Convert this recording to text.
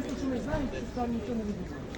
знаємо, що ми знаємо, що там нічого не відбувається.